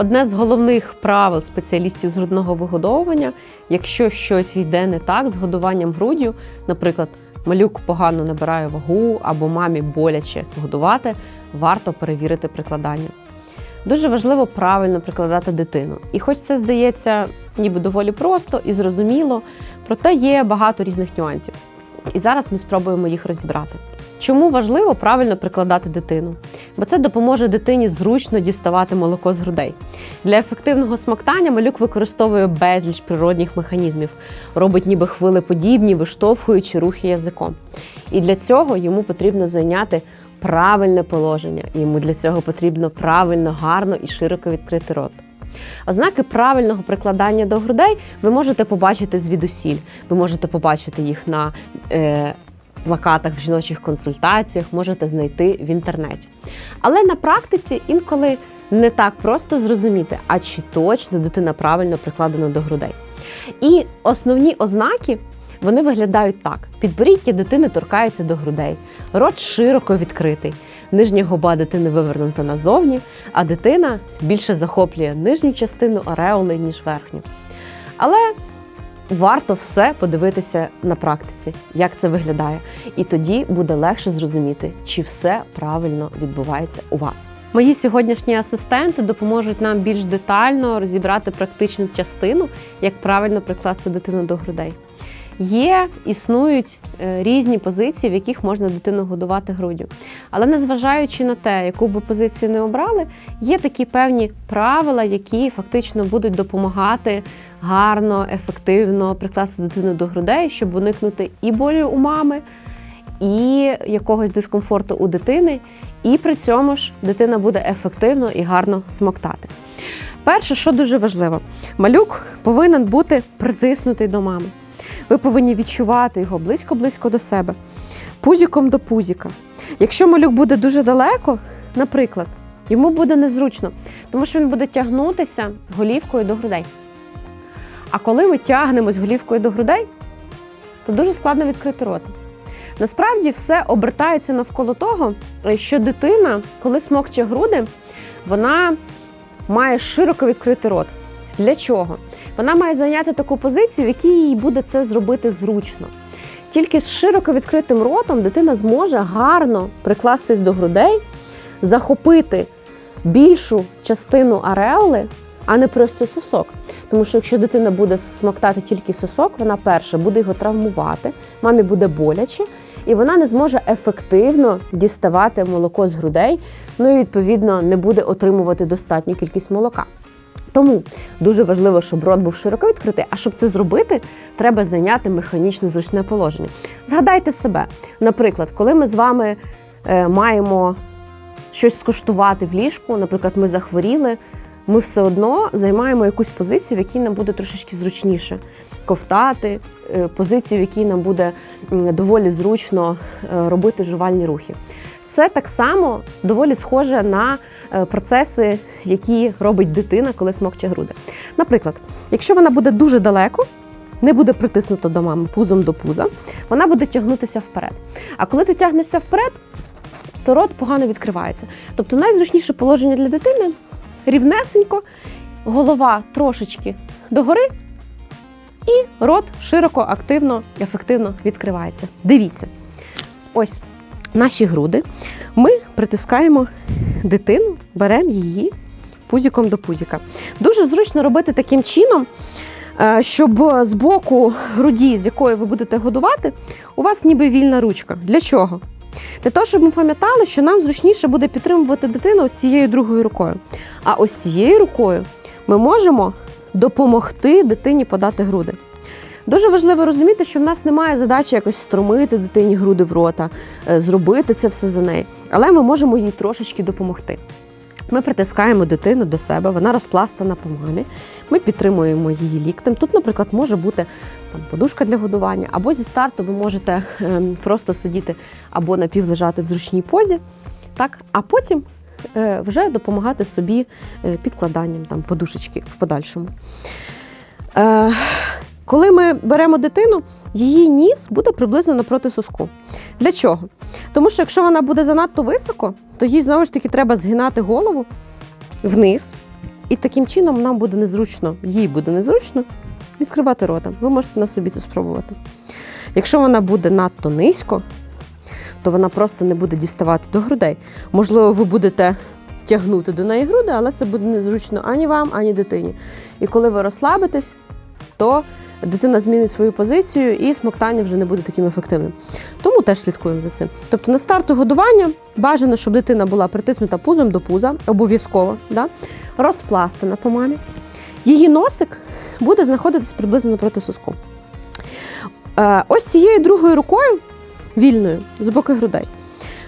Одне з головних правил спеціалістів з грудного вигодовування, якщо щось йде не так з годуванням груддю, наприклад, малюк погано набирає вагу або мамі боляче годувати, варто перевірити прикладання. Дуже важливо правильно прикладати дитину. І хоч це здається ніби доволі просто і зрозуміло, проте є багато різних нюансів. І зараз ми спробуємо їх розібрати. Чому важливо правильно прикладати дитину? Бо це допоможе дитині зручно діставати молоко з грудей. Для ефективного смоктання малюк використовує безліч природних механізмів, робить ніби хвилеподібні, виштовхуючи рухи язиком. І для цього йому потрібно зайняти правильне положення. Йому для цього потрібно правильно, гарно і широко відкрити рот. Ознаки правильного прикладання до грудей ви можете побачити звідусіль. Ви можете побачити їх на е, плакатах в жіночих консультаціях, можете знайти в інтернеті. Але на практиці інколи не так просто зрозуміти, а чи точно дитина правильно прикладена до грудей. І основні ознаки вони виглядають так: підборіддя дитини торкається до грудей, рот широко відкритий, нижня губа дитини вивернута назовні, а дитина більше захоплює нижню частину ареоли, ніж верхню. Але варто все подивитися на практиці, як це виглядає, і тоді буде легше зрозуміти, чи все правильно відбувається у вас. Мої сьогоднішні асистенти допоможуть нам більш детально розібрати практичну частину, як правильно прикласти дитину до грудей. Є, існують е, різні позиції, в яких можна дитину годувати груддю. Але незважаючи на те, яку б ви позицію не обрали, є такі певні правила, які фактично будуть допомагати гарно, ефективно прикласти дитину до грудей, щоб уникнути і болю у мами, і якогось дискомфорту у дитини, і при цьому ж дитина буде ефективно і гарно смоктати. Перше, що дуже важливо, малюк повинен бути притиснутий до мами. Ви повинні відчувати його близько-близько до себе, пузіком до пузіка. Якщо малюк буде дуже далеко, наприклад, йому буде незручно, тому що він буде тягнутися голівкою до грудей. А коли ми тягнемось голівкою до грудей, то дуже складно відкрити рота. Насправді все обертається навколо того, що дитина, коли смокче груди, вона має широко відкрити рот. Для чого? Вона має зайняти таку позицію, в якій їй буде це зробити зручно. Тільки з широко відкритим ротом дитина зможе гарно прикластись до грудей, захопити більшу частину ареоли, а не просто сосок. Тому що якщо дитина буде смоктати тільки сосок, вона перше буде його травмувати, мамі буде боляче, і вона не зможе ефективно діставати молоко з грудей, ну і відповідно не буде отримувати достатню кількість молока. Тому дуже важливо, щоб рот був широко відкритий, а щоб це зробити, треба зайняти механічно зручне положення. Згадайте себе, наприклад, коли ми з вами е, маємо щось скуштувати в ліжку, наприклад, ми захворіли, ми все одно займаємо якусь позицію, в якій нам буде трошечки зручніше ковтати, е, позицію, в якій нам буде доволі зручно е, робити жувальні рухи. Це так само доволі схоже на е, процеси, які робить дитина, коли смокче груди. Наприклад, якщо вона буде дуже далеко, не буде притиснута до мами пузом до пуза, вона буде тягнутися вперед. А коли ти тягнешся вперед, то рот погано відкривається. Тобто найзручніше положення для дитини рівнесенько, голова трошечки догори, і рот широко, активно, ефективно відкривається. Дивіться, ось наші груди. Ми притискаємо дитину, беремо її пузіком до пузіка. Дуже зручно робити таким чином, е, щоб з боку груді, з якої ви будете годувати, у вас ніби вільна ручка. Для чого? Для того, щоб ми пам'ятали, що нам зручніше буде підтримувати дитину ось цією другою рукою. А ось цією рукою ми можемо допомогти дитині подати груди. Дуже важливо розуміти, що в нас немає задачі якось струмити дитині груди в рота, е, зробити це все за неї, але ми можемо їй трошечки допомогти. Ми притискаємо дитину до себе, вона розпластана по мамі. Ми підтримуємо її ліктем. Тут, наприклад, може бути там подушка для годування, або зі старту ви можете ем, просто сидіти або напівлежати в зручній позі, так, а потім е, вже допомагати собі е, підкладанням там, подушечки в подальшому. Е, коли ми беремо дитину, її ніс буде приблизно напроти соску. Для чого? Тому що якщо вона буде занадто високо, то їй знову ж таки треба згинати голову вниз, І таким чином нам буде незручно, їй буде незручно відкривати рота. Ви можете на собі це спробувати. Якщо вона буде надто низько, то вона просто не буде діставати до грудей. Можливо, ви будете тягнути до неї груди, але це буде незручно ані вам, ані дитині. І коли ви розслабитесь, то дитина змінить свою позицію і смоктання вже не буде таким ефективним. Тому теж слідкуємо за цим. Тобто на старту годування бажано, щоб дитина була притиснута пузом до пуза, обов'язково, да? розпластана по мамі. Її носик буде знаходитись приблизно напроти соску. Е, ось цією другою рукою, вільною, з боки грудей,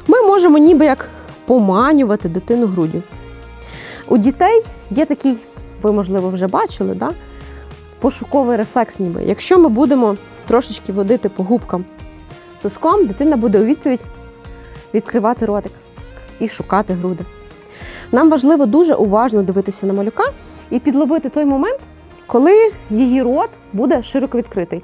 ми можемо ніби як поманювати дитину груддю. У дітей є такий, ви, можливо, вже бачили, да? пошуковий рефлекс ніби. Якщо ми будемо трошечки водити по губкам соском, дитина буде у відповідь відкривати ротик і шукати груди. Нам важливо дуже уважно дивитися на малюка і підловити той момент, коли її рот буде широко відкритий.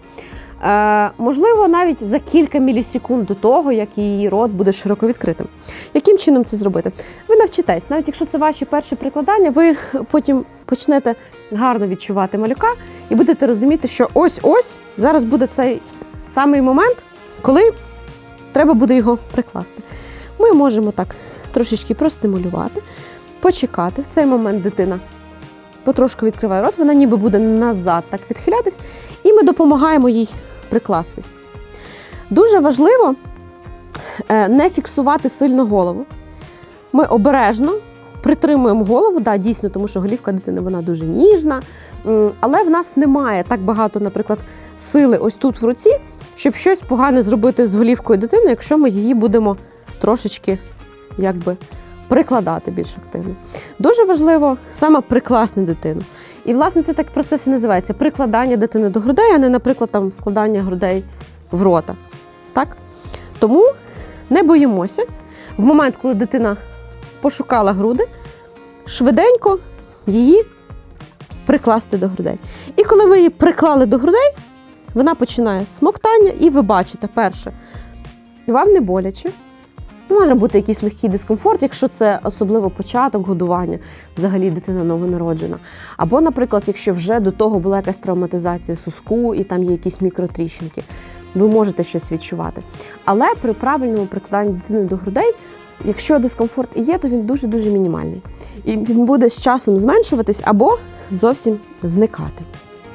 Е, можливо, навіть за кілька мілісекунд до того, як її рот буде широко відкритим. Яким чином це зробити? Ви навчитесь, навіть якщо це ваші перші прикладання, ви потім почнете гарно відчувати малюка і будете розуміти, що ось-ось зараз буде цей самий момент, коли треба буде його прикласти. Ми можемо так трошечки простимулювати, почекати. В цей момент дитина потрошку відкриває рот, вона ніби буде назад так відхилятись, і ми допомагаємо їй прикластись. Дуже важливо е, не фіксувати сильно голову. Ми обережно притримуємо голову, да, дійсно, тому що голівка дитини вона дуже ніжна, але в нас немає так багато, наприклад, сили ось тут в руці, щоб щось погане зробити з голівкою дитини, якщо ми її будемо трошечки якби, прикладати більш активно. Дуже важливо саме прикласти дитину. І, власне, це так процес і називається прикладання дитини до грудей, а не, наприклад, там вкладання грудей в рота. Так? Тому не боїмося. В момент, коли дитина пошукала груди, швиденько її прикласти до грудей. І коли ви її приклали до грудей, вона починає смоктання, і ви бачите, перше, вам не боляче. Може бути якийсь легкий дискомфорт, якщо це особливо початок годування, взагалі дитина новонароджена. Або, наприклад, якщо вже до того була якась травматизація соску і там є якісь мікротріщинки, ви можете щось відчувати. Але при правильному прикладанні дитини до грудей, якщо дискомфорт і є, то він дуже-дуже мінімальний. І він буде з часом зменшуватись або зовсім зникати.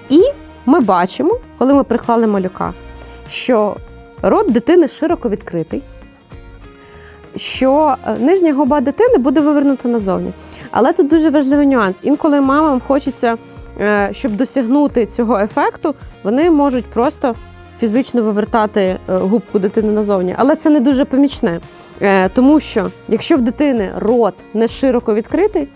І ми бачимо, коли ми приклали малюка, що рот дитини широко відкритий що е, нижня губа дитини буде вивернута назовні. Але тут дуже важливий нюанс. Інколи мамам хочеться, е, щоб досягнути цього ефекту, вони можуть просто фізично вивертати е, губку дитини назовні. Але це не дуже помічне. Тому що якщо в дитини рот не широко відкритий,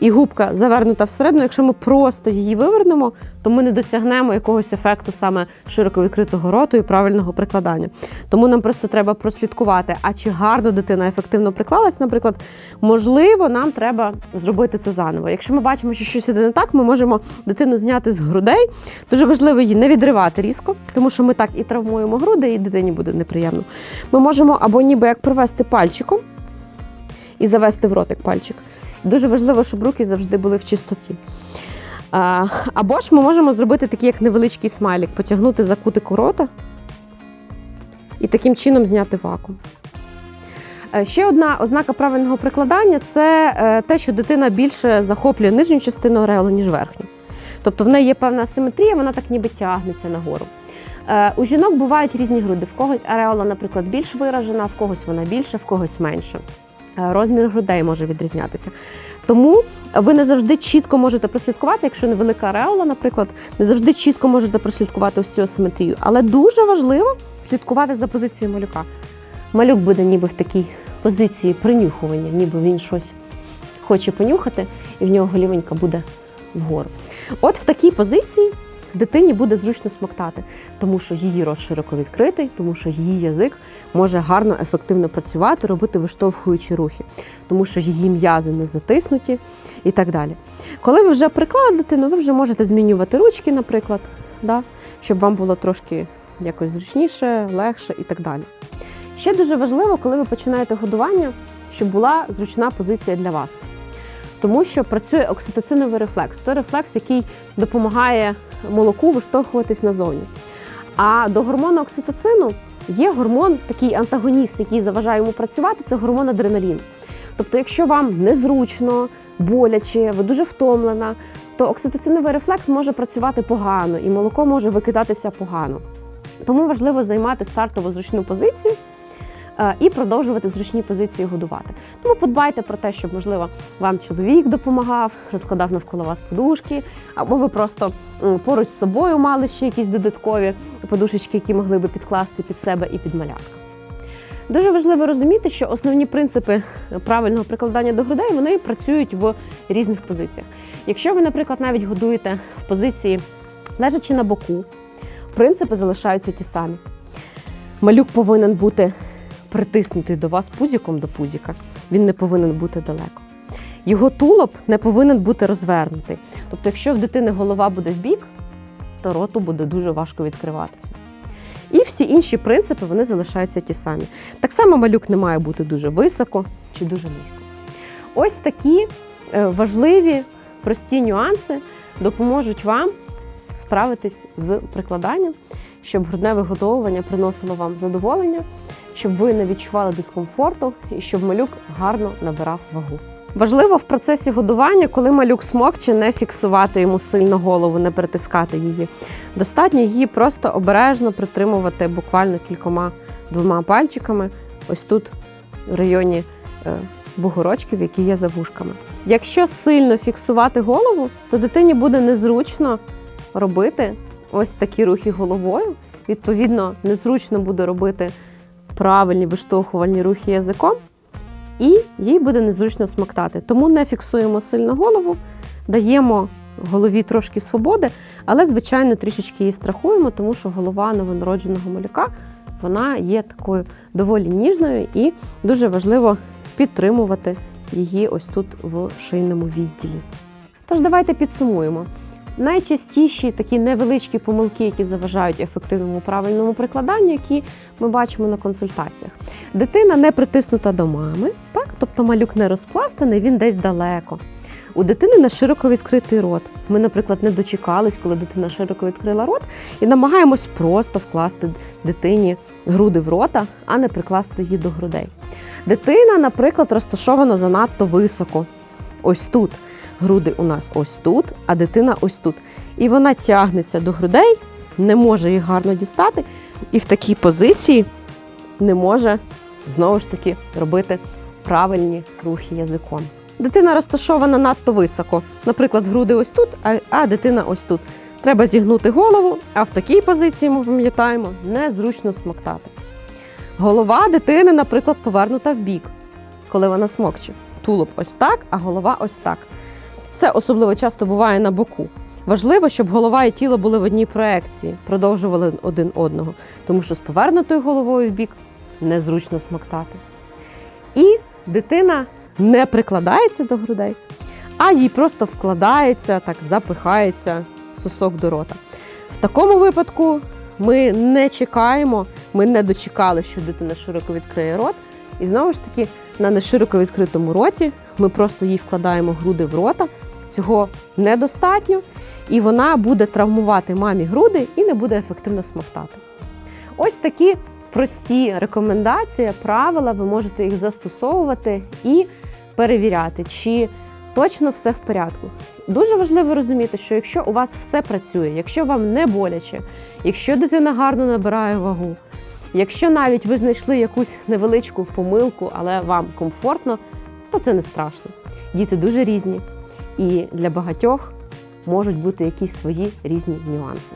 і губка завернута всередину, якщо ми просто її вивернемо, то ми не досягнемо якогось ефекту саме широко відкритого роту і правильного прикладання. Тому нам просто треба прослідкувати, а чи гарно дитина ефективно приклалась, наприклад, можливо, нам треба зробити це заново. Якщо ми бачимо, що щось іде не так, ми можемо дитину зняти з грудей. Дуже важливо її не відривати різко, тому що ми так і травмуємо груди, і дитині буде неприємно. Ми можемо або ніби як провести пальчиком і завести в ротик пальчик. Дуже важливо, щоб руки завжди були в чистоті. Або ж ми можемо зробити такий як невеличкий смайлик, потягнути за кутик рота і таким чином зняти вакуум. Е, ще одна ознака правильного прикладання це е, те, що дитина більше захоплює нижню частину ореолу, ніж верхню. Тобто в неї є певна асиметрія, вона так ніби тягнеться нагору. Е, у жінок бувають різні груди. В когось ареола, наприклад, більш виражена, в когось вона більше, в когось менше. Е, розмір грудей може відрізнятися. Тому ви не завжди чітко можете прослідкувати, якщо невелика реола, наприклад, не завжди чітко можете прослідкувати ось цю асиметрію. Але дуже важливо слідкувати за позицією малюка. Малюк буде ніби в такій позиції принюхування, ніби він щось хоче понюхати, і в нього голівенька буде вгору. От в такій позиції дитині буде зручно смоктати, тому що її рот широко відкритий, тому що її язик може гарно, ефективно працювати, робити виштовхуючі рухи, тому що її м'язи не затиснуті і так далі. Коли ви вже приклали дитину, ви вже можете змінювати ручки, наприклад, да, щоб вам було трошки якось зручніше, легше і так далі. Ще дуже важливо, коли ви починаєте годування, щоб була зручна позиція для вас. Тому що працює окситоциновий рефлекс, той рефлекс, який допомагає молоку виштовхуватись назовні. А до гормону окситоцину є гормон, такий антагоніст, який заважає йому працювати, це гормон адреналін. Тобто, якщо вам незручно, боляче, ви дуже втомлена, то окситоциновий рефлекс може працювати погано і молоко може викидатися погано. Тому важливо займати стартову зручну позицію і продовжувати в зручній позиції годувати. Тому подбайте про те, щоб, можливо, вам чоловік допомагав, розкладав навколо вас подушки, або ви просто поруч з собою мали ще якісь додаткові подушечки, які могли би підкласти під себе і під малятка. Дуже важливо розуміти, що основні принципи правильного прикладання до грудей вони працюють в різних позиціях. Якщо ви, наприклад, навіть годуєте в позиції лежачи на боку, принципи залишаються ті самі. Малюк повинен бути притиснутий до вас пузіком до пузіка, він не повинен бути далеко. Його тулуб не повинен бути розвернутий. Тобто, якщо в дитини голова буде в бік, то роту буде дуже важко відкриватися. І всі інші принципи вони залишаються ті самі. Так само малюк не має бути дуже високо чи дуже низько. Ось такі е, важливі, прості нюанси допоможуть вам справитись з прикладанням, щоб грудне вигодовування приносило вам задоволення, щоб ви не відчували дискомфорту і щоб малюк гарно набирав вагу. Важливо в процесі годування, коли малюк смокче, не фіксувати йому сильно голову, не притискати її. Достатньо її просто обережно притримувати буквально кількома двома пальчиками, ось тут, в районі е, бугорочків, які є за вушками. Якщо сильно фіксувати голову, то дитині буде незручно робити ось такі рухи головою. Відповідно, незручно буде робити правильні виштовхувальні рухи язиком, і їй буде незручно смоктати. Тому не фіксуємо сильно голову, даємо голові трошки свободи, але, звичайно, трішечки її страхуємо, тому що голова новонародженого малюка вона є такою доволі ніжною і дуже важливо підтримувати її ось тут в шийному відділі. Тож давайте підсумуємо. Найчастіші такі невеличкі помилки, які заважають ефективному правильному прикладанню, які ми бачимо на консультаціях. Дитина не притиснута до мами, так? тобто малюк не розпластаний, він десь далеко. У дитини на широко відкритий рот. Ми, наприклад, не дочекались, коли дитина широко відкрила рот, і намагаємось просто вкласти дитині груди в рота, а не прикласти її до грудей. Дитина, наприклад, розташована занадто високо. Ось тут. Груди у нас ось тут, а дитина ось тут. І вона тягнеться до грудей, не може їх гарно дістати, і в такій позиції не може знову ж таки робити правильні рухи язиком. Дитина розташована надто високо. Наприклад, груди ось тут, а, дитина ось тут. Треба зігнути голову, а в такій позиції ми пам'ятаємо незручно смоктати. Голова дитини, наприклад, повернута в бік, коли вона смокче. Тулуб ось так, а голова ось так. Це особливо часто буває на боку. Важливо, щоб голова і тіло були в одній проекції, продовжували один одного, тому що з повернутою головою в бік незручно смоктати. І дитина не прикладається до грудей, а їй просто вкладається, так запихається сосок до рота. В такому випадку ми не чекаємо, ми не дочекали, що дитина широко відкриє рот. І знову ж таки, на нешироко відкритому роті ми просто їй вкладаємо груди в рота. Цього недостатньо, і вона буде травмувати мамі груди і не буде ефективно смоктати. Ось такі прості рекомендації, правила, ви можете їх застосовувати і перевіряти, чи точно все в порядку. Дуже важливо розуміти, що якщо у вас все працює, якщо вам не боляче, якщо дитина гарно набирає вагу, якщо навіть ви знайшли якусь невеличку помилку, але вам комфортно, то це не страшно. Діти дуже різні, і для багатьох можуть бути якісь свої різні нюанси.